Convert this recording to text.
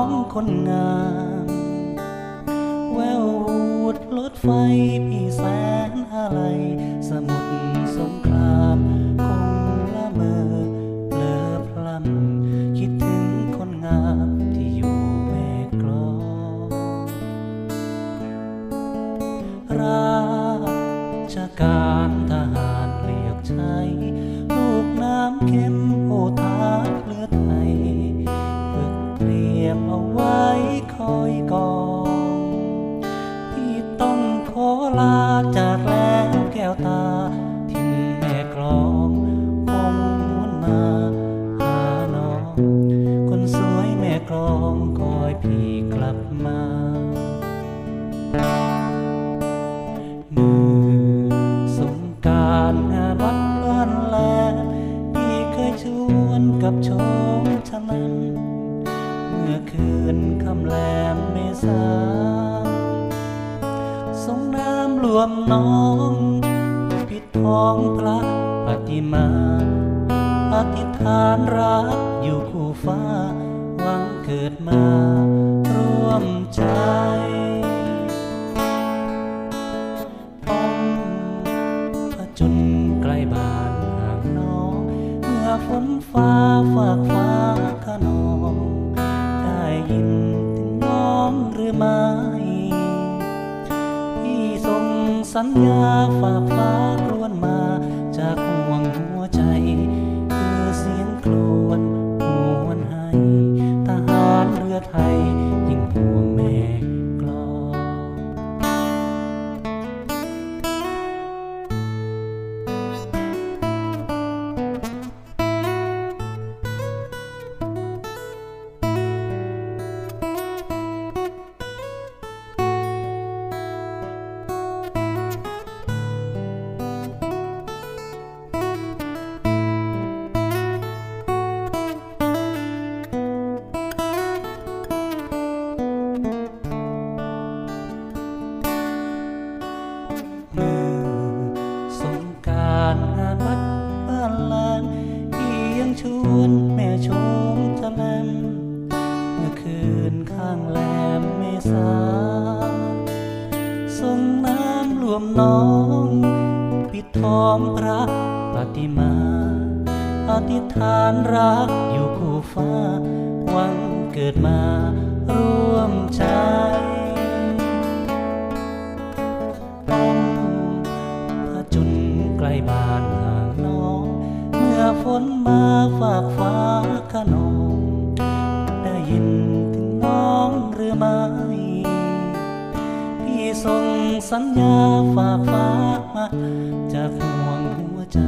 องคนงามแวววูดรถไฟพี่แสนอะไรสมุทราไว้คอยกองพี่ต้องขอลาจากแล้วแก้วตา ทิ้งแม่กลองคงวนมาหาน้อง คนสวยแม่กลองคอยพี่กลับมา มน้องปิดทองพระปฏิมา อธิษฐานรักอยู่คู่ฟ้า หวังเกิดมาร่วมใจป้องผจญไกลบ้านห่างน้อง เมื่อฝนฟ้าฝากฟ้าขนอง ได้ยินถึงน้องหรือไม่ สัญญาฝากฟ้ากลวนมา ชวนแม่ชมจำแนมเมื่อคืนข้างแหลมเมษาส่งน้ำรวมน้อง ปิดทองพระปฏิมาอธิษฐานรักอยู่คู่ฟ้า หวังเกิดมาร่วมใจ ฝนมาฝากฟ้าขนองได้ยินถึงน้องหรือไม่พี่ส่งสัญญาฝากฟ้ามาจากห่วงหัวใจ